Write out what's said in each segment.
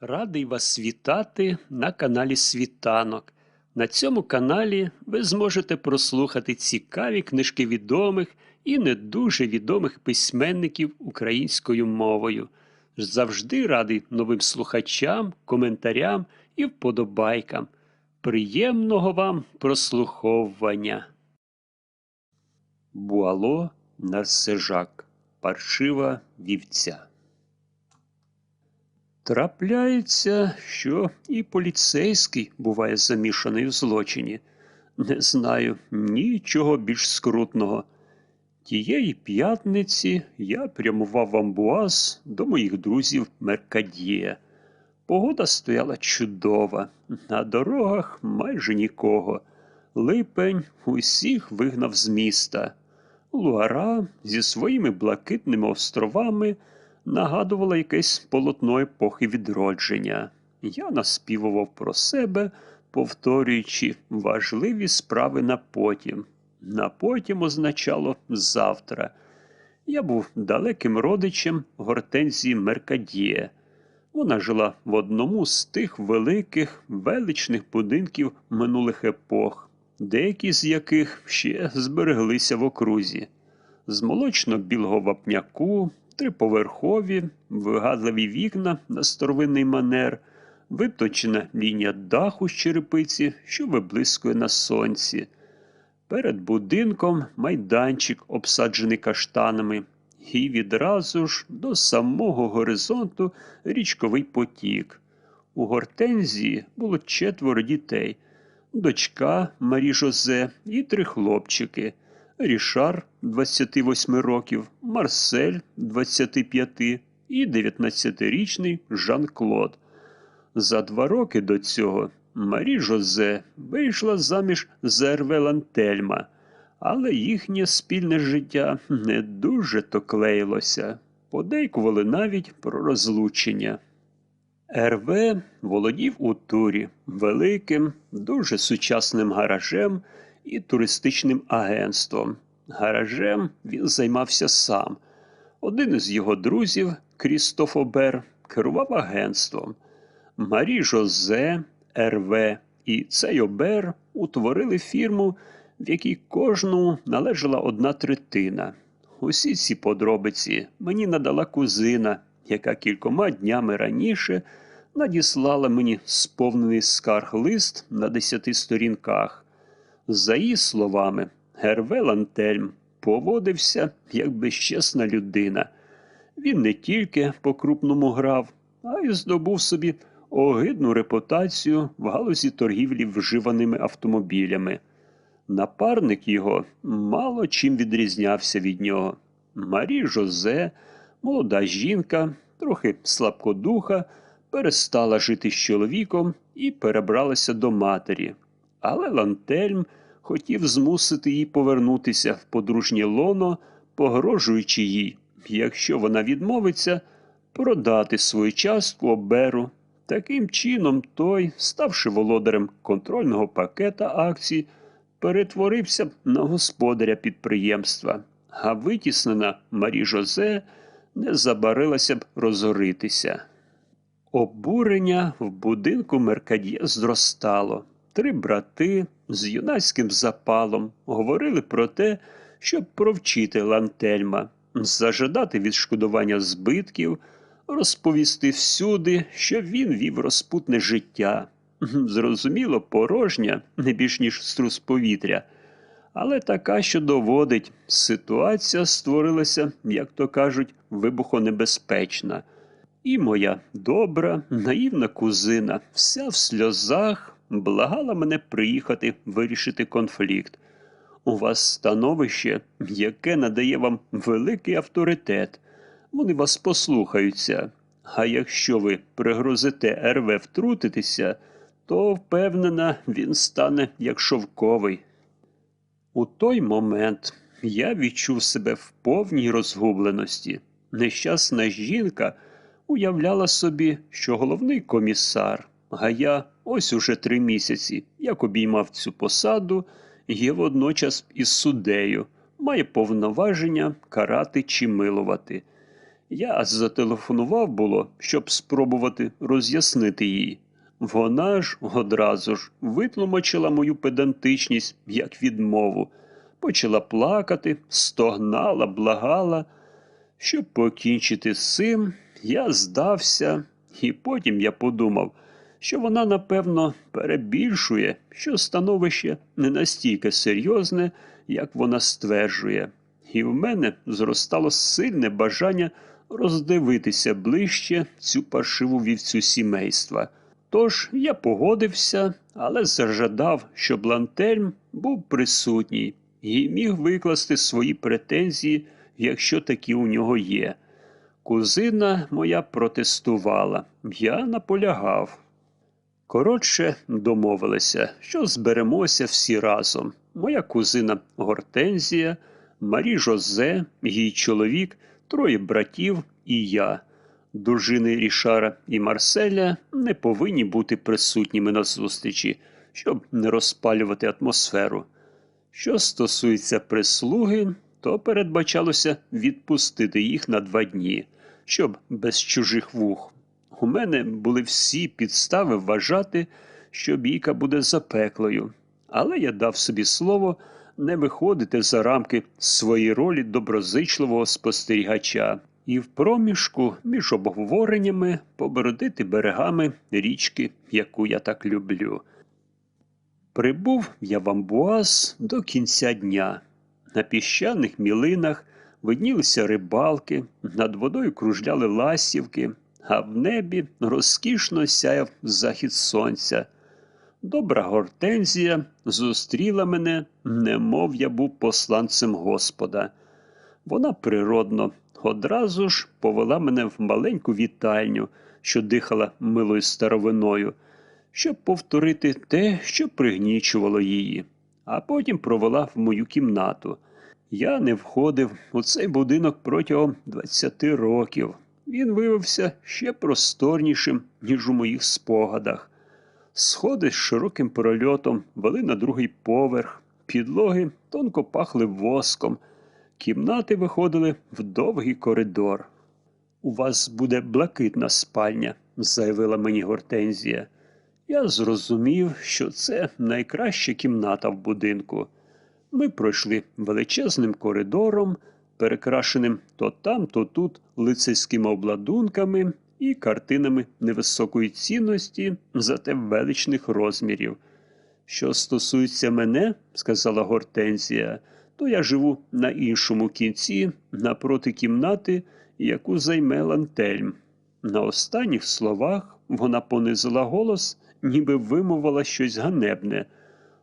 Радий вас вітати на каналі Світанок. На цьому каналі ви зможете прослухати цікаві книжки відомих і не дуже відомих письменників українською мовою. Завжди радий новим слухачам, коментарям і вподобайкам. Приємного вам прослуховування. Буало Нарсежак. Паршива вівця. Трапляється, що і поліцейський буває замішаний в злочині. Не знаю нічого більш скрутного. Тієї п'ятниці я прямував в амбуаз до моїх друзів Меркадіє. Погода стояла чудова, на дорогах майже нікого. Липень усіх вигнав з міста. Луара зі своїми блакитними островами нагадувала якесь полотно епохи відродження. Я наспівував про себе, повторюючи важливі справи на потім. На потім означало завтра. Я був далеким родичем гортензії Меркадіє. Вона жила в одному з тих великих, величних будинків минулих епох, деякі з яких ще збереглися в окрузі. З молочно-білого вапняку, триповерхові, вигадливі вікна на старовинний манер, виточена лінія даху з черепиці, що виблискує на сонці. Перед будинком майданчик, обсаджений каштанами, і відразу ж до самого горизонту річковий потік. У гортензії було четверо дітей дочка Марі Жозе і три хлопчики. Рішар 28 років, Марсель 25 і 19-річний Жан-Клод. За два роки до цього Марі Жозе вийшла заміж за Ерве Лантельма, але їхнє спільне життя не дуже то клеїлося. Подейкували навіть про розлучення. РВ володів у турі великим, дуже сучасним гаражем і туристичним агентством. Гаражем він займався сам. Один із його друзів, Крістоф Обер, керував агентством. Марі Жозе, РВ і цей Обер утворили фірму, в якій кожному належала одна третина. Усі ці подробиці мені надала кузина, яка кількома днями раніше надіслала мені сповнений скарг лист на десяти сторінках. За її словами, Герве Лантельм поводився як безчесна людина. Він не тільки по-крупному грав, а й здобув собі огидну репутацію в галузі торгівлі вживаними автомобілями. Напарник його мало чим відрізнявся від нього. Марі Жозе, молода жінка, трохи слабкодуха, перестала жити з чоловіком і перебралася до матері. Але Лантельм хотів змусити її повернутися в подружнє лоно, погрожуючи їй, якщо вона відмовиться, продати свою частку оберу. Таким чином, той, ставши володарем контрольного пакета акцій, перетворився на господаря підприємства, а витіснена Марі Жозе не забарилася б розоритися. Обурення в будинку Меркадє зростало. Три брати з юнацьким запалом говорили про те, щоб провчити лантельма, зажадати відшкодування збитків, розповісти всюди, що він вів розпутне життя. Зрозуміло, порожня, не більш ніж струс повітря. Але така, що доводить, ситуація створилася, як то кажуть, вибухонебезпечна. І моя добра, наївна кузина, вся в сльозах, благала мене приїхати вирішити конфлікт. У вас становище, яке надає вам великий авторитет. Вони вас послухаються. А якщо ви пригрозите РВ втрутитися, то, впевнена, він стане як шовковий. У той момент я відчув себе в повній розгубленості. Нещасна жінка уявляла собі, що головний комісар, а я ось уже три місяці, як обіймав цю посаду, є водночас із суддею, має повноваження карати чи милувати. Я зателефонував було, щоб спробувати роз'яснити їй. Вона ж одразу ж витлумачила мою педантичність як відмову, почала плакати, стогнала, благала. Щоб покінчити з цим, я здався, і потім я подумав, що вона, напевно, перебільшує, що становище не настільки серйозне, як вона стверджує, і в мене зростало сильне бажання роздивитися ближче цю паршиву вівцю сімейства. Тож я погодився, але зажадав, щоб Лантельм був присутній і міг викласти свої претензії, якщо такі у нього є. Кузина моя протестувала, я наполягав. Коротше, домовилися, що зберемося всі разом. Моя кузина Гортензія, Марі Жозе, її чоловік, троє братів і я. Дружини Рішара і Марселя не повинні бути присутніми на зустрічі, щоб не розпалювати атмосферу. Що стосується прислуги, то передбачалося відпустити їх на два дні, щоб без чужих вух. У мене були всі підстави вважати, що бійка буде запеклою, але я дав собі слово не виходити за рамки своєї ролі доброзичливого спостерігача і в проміжку між обговореннями побродити берегами річки, яку я так люблю. Прибув я в Амбуаз до кінця дня. На піщаних мілинах виднілися рибалки, над водою кружляли ласівки, а в небі розкішно сяяв захід сонця. Добра гортензія зустріла мене, немов я був посланцем Господа. Вона природно одразу ж повела мене в маленьку вітальню, що дихала милою старовиною, щоб повторити те, що пригнічувало її, а потім провела в мою кімнату. Я не входив у цей будинок протягом 20 років. Він виявився ще просторнішим, ніж у моїх спогадах. Сходи з широким прольотом вели на другий поверх, підлоги тонко пахли воском, кімнати виходили в довгий коридор. У вас буде блакитна спальня, заявила мені Гортензія. Я зрозумів, що це найкраща кімната в будинку. Ми пройшли величезним коридором, перекрашеним то там, то тут лицейськими обладунками і картинами невисокої цінності, зате величних розмірів. Що стосується мене, сказала Гортензія, то я живу на іншому кінці, напроти кімнати, яку займе лантельм. На останніх словах вона понизила голос, ніби вимовила щось ганебне.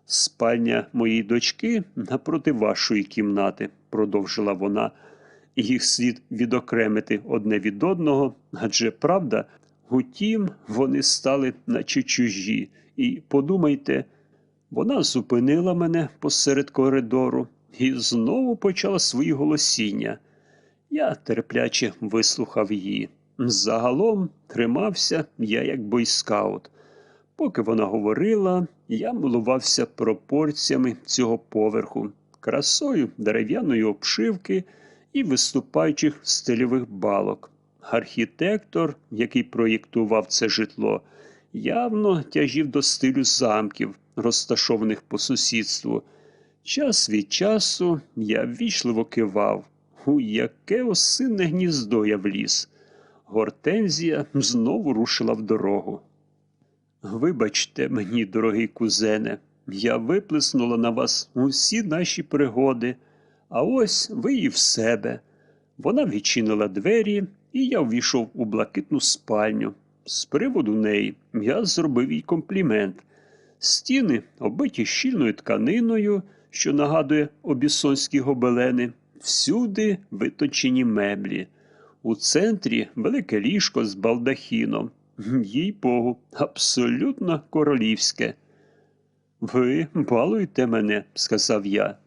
Спальня моєї дочки напроти вашої кімнати, продовжила вона. Їх слід відокремити одне від одного, адже правда, утім, вони стали наче чужі. І подумайте, вона зупинила мене посеред коридору і знову почала свої голосіння. Я терпляче вислухав її. Загалом тримався я як бойскаут. Поки вона говорила, я милувався пропорціями цього поверху, красою дерев'яної обшивки і виступаючих стильових балок. Архітектор, який проєктував це житло, явно тяжів до стилю замків, розташованих по сусідству. Час від часу я ввічливо кивав, у яке осинне гніздо я вліз. Гортензія знову рушила в дорогу. Вибачте мені, дорогий кузене, я виплеснула на вас усі наші пригоди, а ось ви і в себе. Вона відчинила двері, і я ввійшов у блакитну спальню. З приводу неї я зробив їй комплімент. Стіни, оббиті щільною тканиною, що нагадує обісонські гобелени, всюди виточені меблі. У центрі велике ліжко з балдахіном. Їй богу, абсолютно королівське. Ви балуєте мене, сказав я.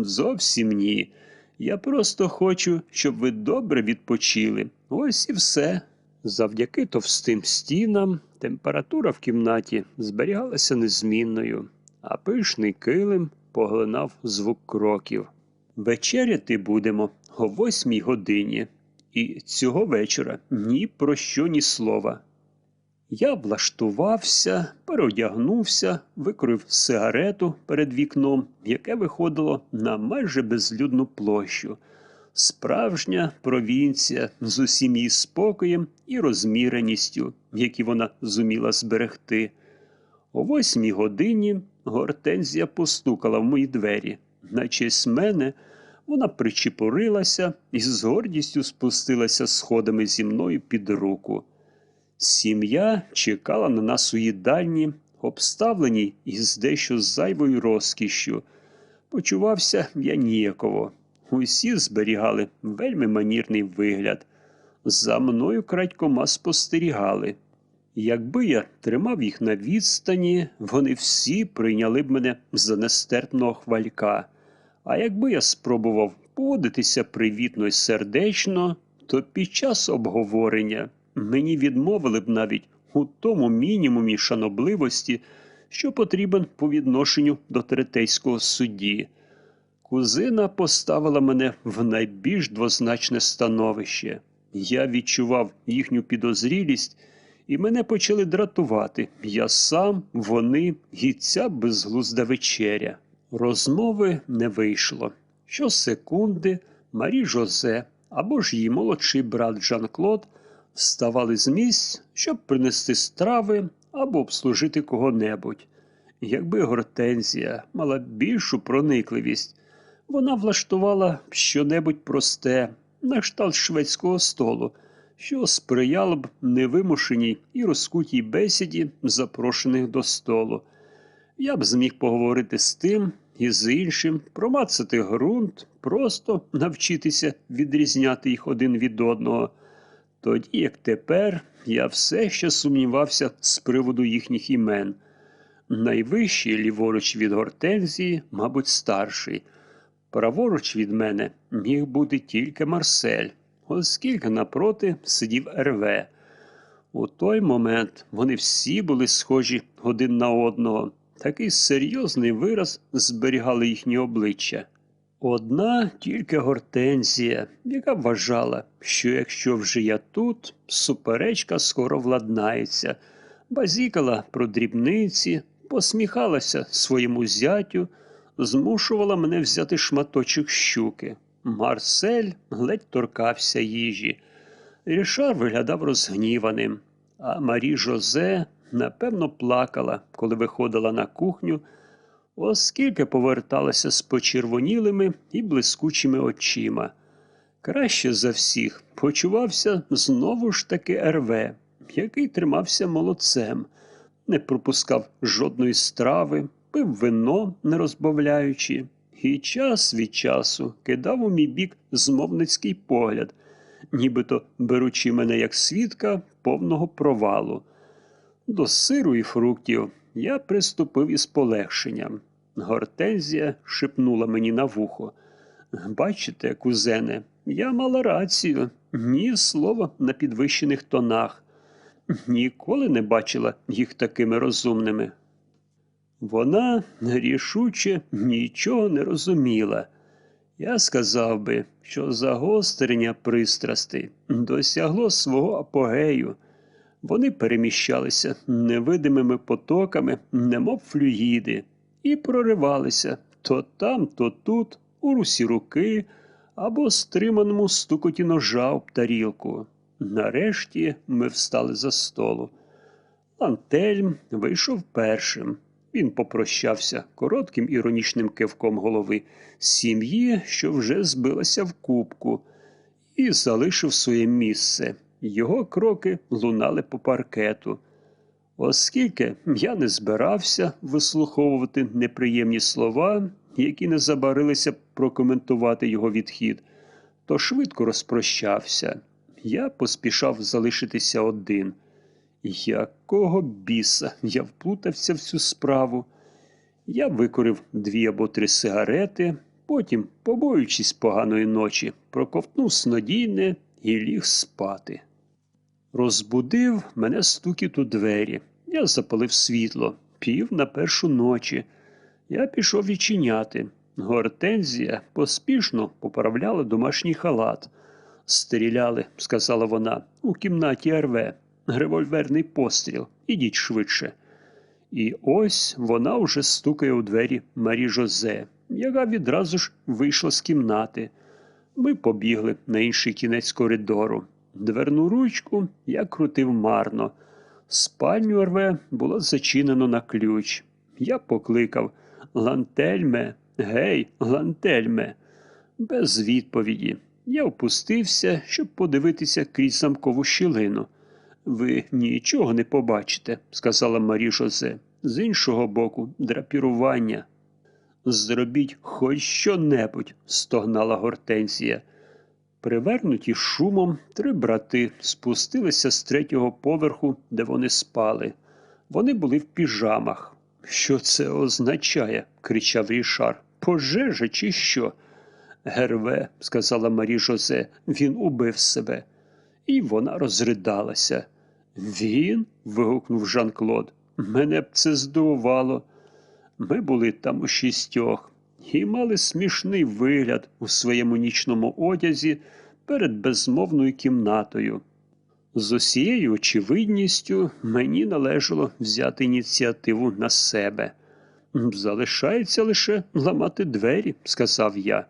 Зовсім ні. Я просто хочу, щоб ви добре відпочили. Ось і все. Завдяки товстим стінам температура в кімнаті зберігалася незмінною, а пишний килим поглинав звук кроків. Вечеряти будемо о восьмій годині, І цього вечора ні про що ні слова. Я влаштувався, переодягнувся, викрив сигарету перед вікном, яке виходило на майже безлюдну площу. Справжня провінція з усім її спокоєм і розміреністю, які вона зуміла зберегти. О восьмій годині гортензія постукала в мої двері. На честь мене вона причепурилася і з гордістю спустилася сходами зі мною під руку. Сім'я чекала на нас у їдальні, обставленій із дещо зайвою розкішшю. Почувався я ніяково. Усі зберігали вельми манірний вигляд. За мною крадькома спостерігали. Якби я тримав їх на відстані, вони всі прийняли б мене за нестерпного хвалька. А якби я спробував поводитися привітно й сердечно, то під час обговорення мені відмовили б навіть у тому мінімумі шанобливості, що потрібен по відношенню до третейського судді. Кузина поставила мене в найбільш двозначне становище. Я відчував їхню підозрілість, і мене почали дратувати. Я сам, вони і ця безглузда вечеря. Розмови не вийшло. Щосекунди Марі Жозе або ж її молодший брат Жан-Клод вставали з місць, щоб принести страви або обслужити кого-небудь. Якби гортензія мала більшу проникливість, вона влаштувала щонебудь просте, на кшталт шведського столу, що сприяло б невимушеній і розкутій бесіді запрошених до столу. Я б зміг поговорити з тим і з іншим, промацати ґрунт, просто навчитися відрізняти їх один від одного. Тоді, як тепер, я все ще сумнівався з приводу їхніх імен. Найвищий ліворуч від гортензії, мабуть, старший. Праворуч від мене міг бути тільки Марсель, оскільки напроти сидів РВ. У той момент вони всі були схожі один на одного. Такий серйозний вираз зберігали їхні обличчя. Одна тільки гортензія, яка вважала, що якщо вже я тут, суперечка скоро владнається, базікала про дрібниці, посміхалася своєму зятю, змушувала мене взяти шматочок щуки. Марсель ледь торкався їжі. Рішар виглядав розгніваним, а Марі Жозе, напевно, плакала, коли виходила на кухню, оскільки поверталася з почервонілими і блискучими очима. Краще за всіх почувався знову ж таки РВ, який тримався молодцем, не пропускав жодної страви, пив вино, не розбавляючи, і час від часу кидав у мій бік змовницький погляд, нібито беручи мене як свідка повного провалу. До сиру і фруктів я приступив із полегшенням. Гортензія шепнула мені на вухо. Бачите, кузене, я мала рацію, ні слова на підвищених тонах. Ніколи не бачила їх такими розумними. Вона рішуче нічого не розуміла. Я сказав би, що загострення пристрастей досягло свого апогею. Вони переміщалися невидимими потоками, немов флюїди, і проривалися то там, то тут, у русі руки або стриманому стукоті ножа об тарілку. Нарешті ми встали за столу. Антельм вийшов першим. Він попрощався коротким іронічним кивком голови сім'ї, що вже збилася в кубку, і залишив своє місце. Його кроки лунали по паркету. Оскільки я не збирався вислуховувати неприємні слова, які не забарилися прокоментувати його відхід, то швидко розпрощався. Я поспішав залишитися один. Якого біса я вплутався в цю справу? Я викурив дві або три сигарети, потім, побоюючись поганої ночі, проковтнув снодійне і ліг спати. Розбудив мене стукіт у двері. Я запалив світло, пів на першу ночі. Я пішов відчиняти. Гортензія поспішно поправляла домашній халат. Стріляли, сказала вона, у кімнаті РВ. Револьверний постріл. Ідіть швидше. І ось вона уже стукає у двері Марі Жозе, яка відразу ж вийшла з кімнати. Ми побігли на інший кінець коридору. Дверну ручку я крутив марно. Спальню РВ було зачинено на ключ. Я покликав Лантельме, гей, лантельме. Без відповіді. Я опустився, щоб подивитися крізь замкову щілину. Ви нічого не побачите, сказала Марі Жозе. З іншого боку, драпірування. Зробіть хоч що-небудь, стогнала Гортензія. Привернуті шумом, три брати спустилися з третього поверху, де вони спали. Вони були в піжамах. Що це означає? кричав Рішар. Пожежа чи що? Герве, сказала Марі Жозе, він убив себе. І вона розридалася. Він? вигукнув Жан-Клод. Мене б це здивувало. Ми були там у шістьох і мали смішний вигляд у своєму нічному одязі перед безмовною кімнатою. З усією очевидністю мені належало взяти ініціативу на себе. Залишається лише ламати двері, сказав я.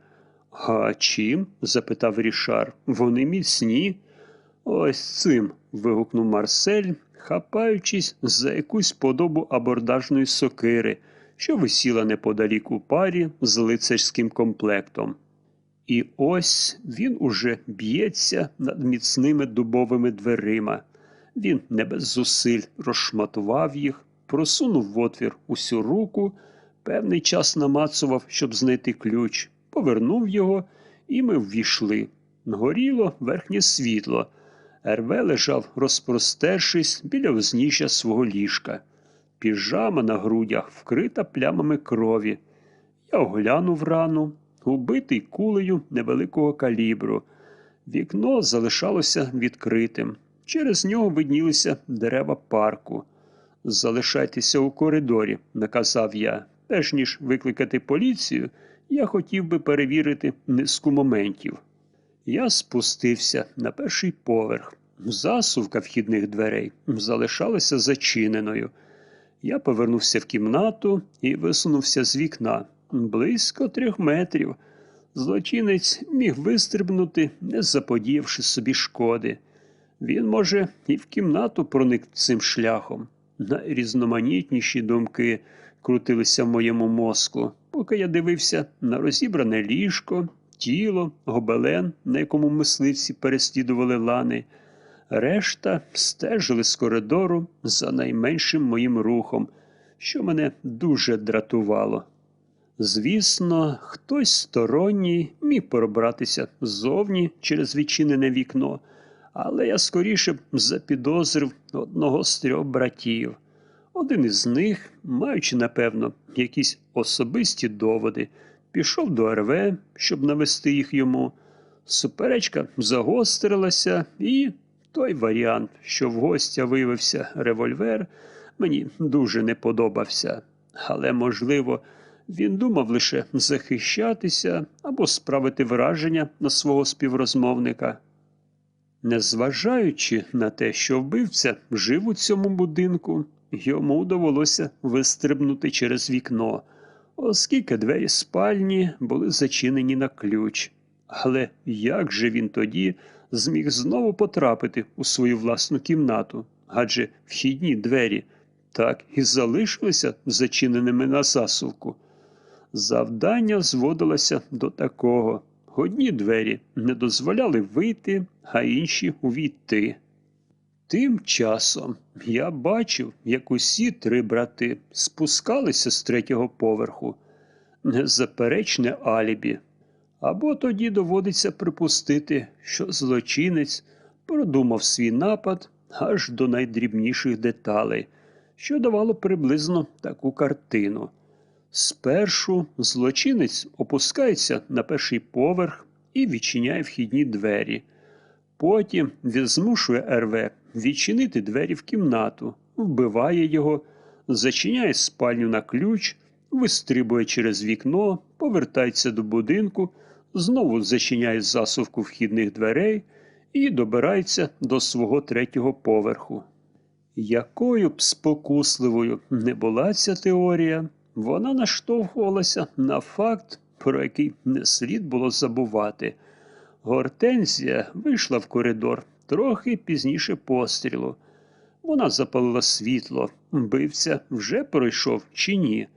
А чим? запитав Рішар. Вони міцні. Ось цим. вигукнув Марсель, хапаючись за якусь подобу абордажної сокири, що висіла неподалік у парі з лицарським комплектом. І ось він уже б'ється над міцними дубовими дверима. Він не без зусиль розшматував їх, просунув в отвір усю руку, певний час намацував, щоб знайти ключ, повернув його, і ми ввійшли. Горіло верхнє світло. Ерве лежав, розпростершись біля взніччя свого ліжка. Піжама на грудях вкрита плямами крові. Я оглянув рану, убитий кулею невеликого калібру. Вікно залишалося відкритим. Через нього виднілися дерева парку. Залишайтеся у коридорі, наказав я. Перш ніж викликати поліцію, я хотів би перевірити низку моментів. Я спустився на перший поверх. Засувка вхідних дверей залишалася зачиненою. Я повернувся в кімнату і висунувся з вікна близько трьох метрів. Злочинець міг вистрибнути, не заподіявши собі шкоди. Він, може, і в кімнату проник цим шляхом. Найрізноманітніші думки крутилися в моєму мозку, поки я дивився на розібране ліжко, тіло, гобелен, на якому мисливці переслідували лани. Решта стежили з коридору за найменшим моїм рухом, що мене дуже дратувало. Звісно, хтось сторонній міг пробратися ззовні через відчинене вікно, але я скоріше б запідозрив одного з трьох братів. Один із них, маючи, напевно, якісь особисті доводи, пішов до РВ, щоб навести їх йому. Суперечка загострилася, і той варіант, що в гостя виявився револьвер, мені дуже не подобався. Але, можливо, він думав лише захищатися або справити враження на свого співрозмовника. Незважаючи на те, що вбивця жив у цьому будинку, йому довелося вистрибнути через вікно, оскільки двері спальні були зачинені на ключ. Але як же він тоді зміг знову потрапити у свою власну кімнату? Адже вхідні двері так і залишилися зачиненими на засувку. Завдання зводилося до такого. Одні двері не дозволяли вийти, а інші увійти. Тим часом я бачив, як усі три брати спускалися з третього поверху. Незаперечне алібі. Або тоді доводиться припустити, що злочинець продумав свій напад аж до найдрібніших деталей, що давало приблизно таку картину. Спершу злочинець опускається на перший поверх і відчиняє вхідні двері. Потім він змушує РВ відчинити двері в кімнату, вбиває його, зачиняє спальню на ключ, вистрибує через вікно, повертається до будинку, знову зачиняє засувку вхідних дверей і добирається до свого третього поверху. Якою б спокусливою не була ця теорія, вона наштовхувалася на факт, про який не слід було забувати. Гортензія вийшла в коридор трохи пізніше пострілу. Вона запалила світло, вбивця вже пройшов чи ні.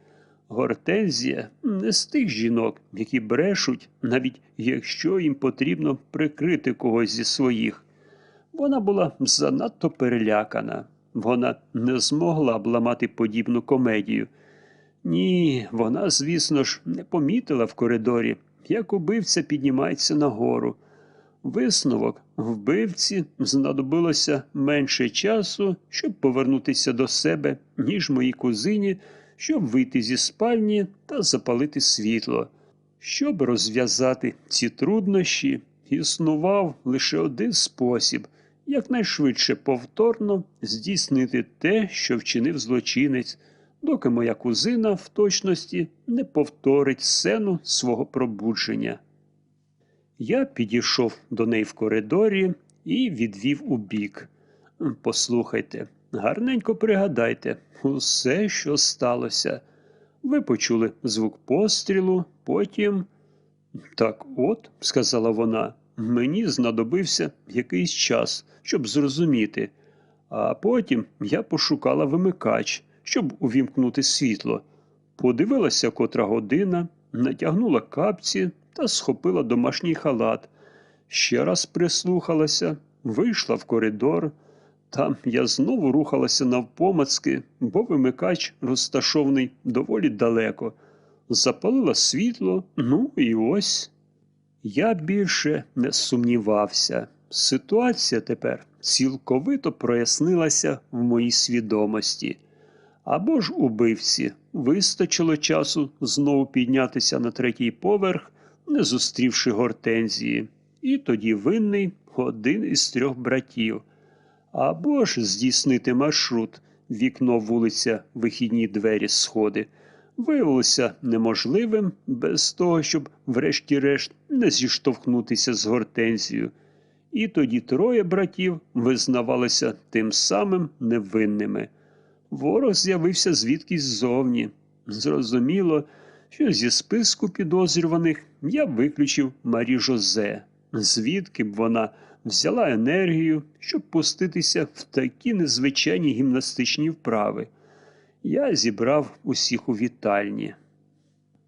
Гортензія не з тих жінок, які брешуть, навіть якщо їм потрібно прикрити когось зі своїх. Вона була занадто перелякана. Вона не змогла б ламати подібну комедію. Ні, вона, звісно ж, не помітила в коридорі, як убивця піднімається нагору. Висновок вбивці знадобилося менше часу, щоб повернутися до себе, ніж моїй кузині, щоб вийти зі спальні та запалити світло. Щоб розв'язати ці труднощі, існував лише один спосіб якнайшвидше повторно здійснити те, що вчинив злочинець, доки моя кузина в точності не повторить сцену свого пробудження. Я підійшов до неї в коридорі і відвів у бік. Послухайте, гарненько пригадайте усе, що сталося. Ви почули звук пострілу, потім. Так от, сказала вона, мені знадобився якийсь час, щоб зрозуміти. А потім я пошукала вимикач, щоб увімкнути світло. Подивилася котра година, натягнула капці та схопила домашній халат. Ще раз прислухалася, вийшла в коридор. Там я знову рухалася навпомацки, бо вимикач розташований доволі далеко. Запалила світло, ну і ось. Я більше не сумнівався. Ситуація тепер цілковито прояснилася в моїй свідомості. Або ж убивці вистачило часу знову піднятися на третій поверх, не зустрівши гортензії, і тоді винний один із трьох братів. Або ж здійснити маршрут, вікно вулиця, вихідні двері, сходи, виявилося неможливим без того, щоб, врешті-решт, не зіштовхнутися з гортензією. І тоді троє братів визнавалися тим самим невинними. Ворог з'явився звідкись ззовні. Зрозуміло, що зі списку підозрюваних я виключив Марі Жозе, звідки б вона взяла енергію, щоб пуститися в такі незвичайні гімнастичні вправи. Я зібрав усіх у вітальні.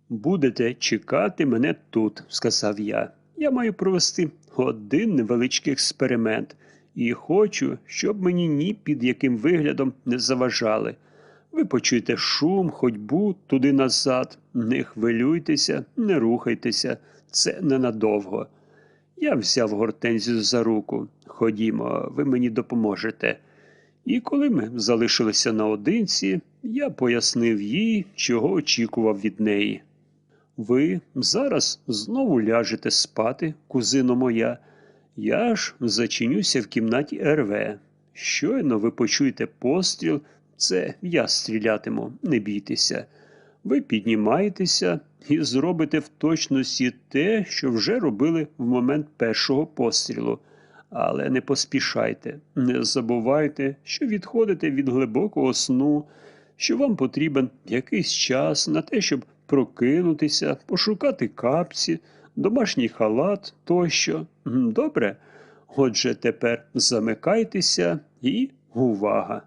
Будете чекати мене тут, сказав я. Я маю провести один невеличкий експеримент і хочу, щоб мені ні під яким виглядом не заважали. Ви почуєте шум, ходьбу туди назад, не хвилюйтеся, не рухайтеся, це ненадовго. Я взяв гортензію за руку. Ходімо, ви мені допоможете. І коли ми залишилися наодинці, я пояснив їй, чого очікував від неї. Ви зараз знову ляжете спати, кузино моя. Я ж зачинюся в кімнаті РВ. Щойно ви почуєте постріл, це я стрілятиму, не бійтеся. Ви піднімаєтеся і зробите в точності те, що вже робили в момент першого пострілу. Але не поспішайте, не забувайте, що відходите від глибокого сну, що вам потрібен якийсь час на те, щоб прокинутися, пошукати капці, домашній халат тощо. Добре? Отже, тепер замикайтеся і увага.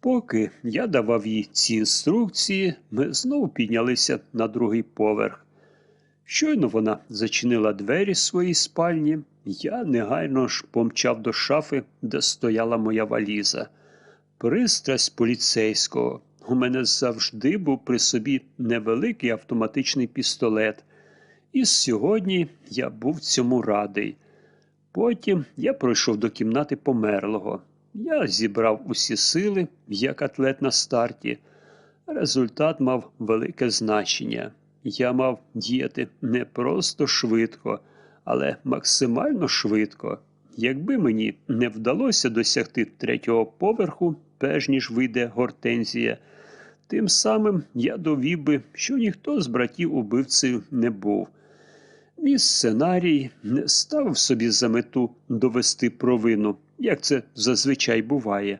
Поки я давав їй ці інструкції, ми знову піднялися на другий поверх. Щойно вона зачинила двері своїй спальні, я негайно ж помчав до шафи, де стояла моя валіза. Пристрасть поліцейського. У мене завжди був при собі невеликий автоматичний пістолет, і сьогодні я був цьому радий. Потім я пройшов до кімнати померлого. Я зібрав усі сили, як атлет на старті. Результат мав велике значення. Я мав діяти не просто швидко, але максимально швидко. Якби мені не вдалося досягти третього поверху, перш ніж вийде гортензія, тим самим я довів би, що ніхто з братів убивцею не був. Мій сценарій не ставив собі за мету довести провину, як це зазвичай буває,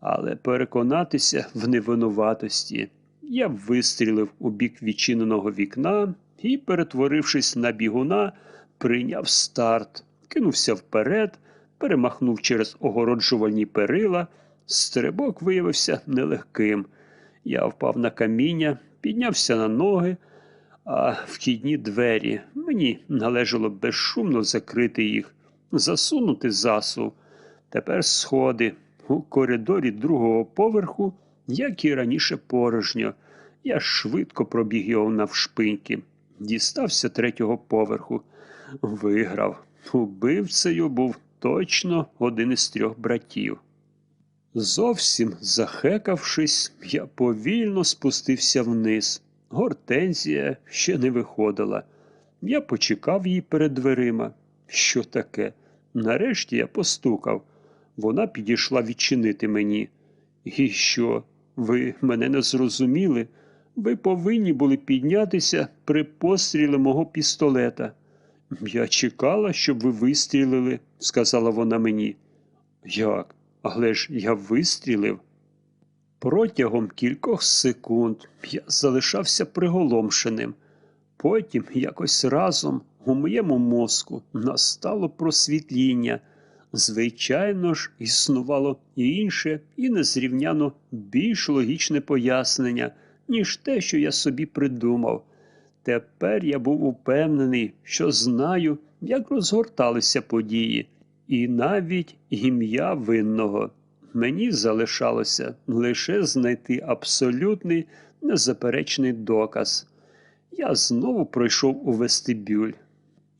але переконатися в невинуватості. Я вистрілив у бік відчиненого вікна і, перетворившись на бігуна, прийняв старт, кинувся вперед, перемахнув через огороджувальні перила. Стрибок виявився нелегким. Я впав на каміння, піднявся на ноги, а вхідні двері мені належало безшумно закрити їх, засунути засув. Тепер сходи у коридорі другого поверху, як і раніше порожньо. Я швидко пробіг його навшпиньки, дістався третього поверху, виграв. Убивцею був точно один із трьох братів. Зовсім захекавшись, я повільно спустився вниз. Гортензія ще не виходила. Я почекав її перед дверима. Що таке? Нарешті я постукав. Вона підійшла відчинити мені. І що? Ви мене не зрозуміли? Ви повинні були піднятися при пострілі мого пістолета. Я чекала, щоб ви вистрілили, сказала вона мені. Як? Але ж я вистрілив. Протягом кількох секунд я залишався приголомшеним. Потім якось разом у моєму мозку настало просвітління. Звичайно ж, існувало і інше, і незрівняно більш логічне пояснення, ніж те, що я собі придумав. Тепер я був упевнений, що знаю, як розгорталися події, і навіть ім'я винного. Мені залишалося лише знайти абсолютний незаперечний доказ. Я знову пройшов у вестибюль.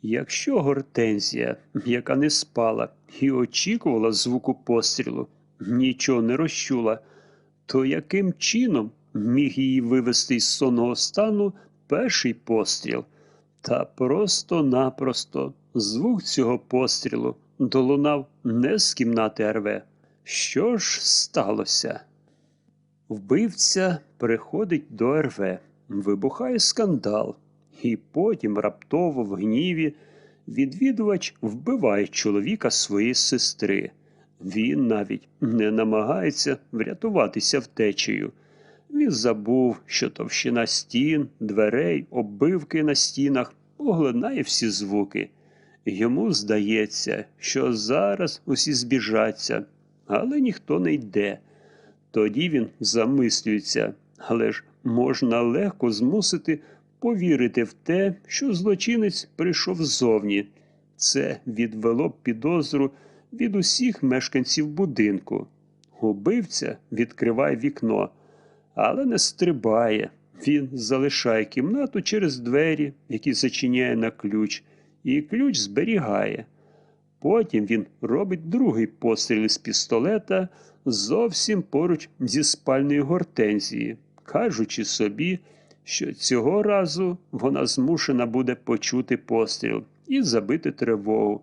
Якщо гортензія, яка не спала і очікувала звуку пострілу, нічого не розчула, то яким чином міг її вивести із сонного стану перший постріл? Та просто-напросто звук цього пострілу долунав не з кімнати РВ. Що ж сталося? Вбивця приходить до РВ, вибухає скандал, і потім раптово в гніві відвідувач вбиває чоловіка своєї сестри. Він навіть не намагається врятуватися втечею. Він забув, що товщина стін, дверей, оббивки на стінах поглинає всі звуки. Йому здається, що зараз усі збіжаться, але ніхто не йде. Тоді він замислюється, але ж можна легко змусити повірити в те, що злочинець прийшов ззовні. Це відвело б підозру від усіх мешканців будинку. Убивця відкриває вікно, але не стрибає. Він залишає кімнату через двері, які зачиняє на ключ, і ключ зберігає. Потім він робить другий постріл із пістолета зовсім поруч зі спальною гортензії, кажучи собі, що цього разу вона змушена буде почути постріл і забити тривогу.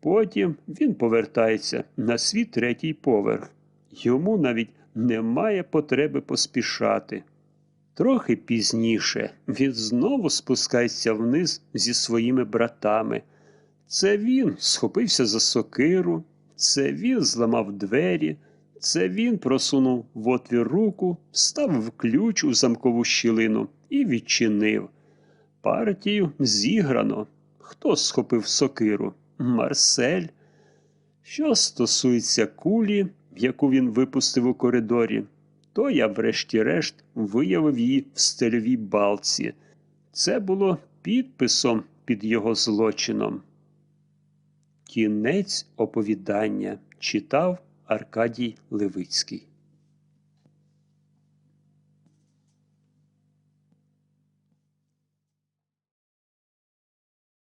Потім він повертається на свій третій поверх. Йому навіть немає потреби поспішати. Трохи пізніше він знову спускається вниз зі своїми братами. Це він схопився за сокиру, це він зламав двері, це він просунув в отвір руку, ставив ключ у замкову щілину і відчинив. Партію зіграно. Хто схопив сокиру? Марсель. Що стосується кулі, яку він випустив у коридорі, то я, врешті-решт, виявив її в стельовій балці. Це було підписом під його злочином. Кінець оповідання читав Аркадій Левицький.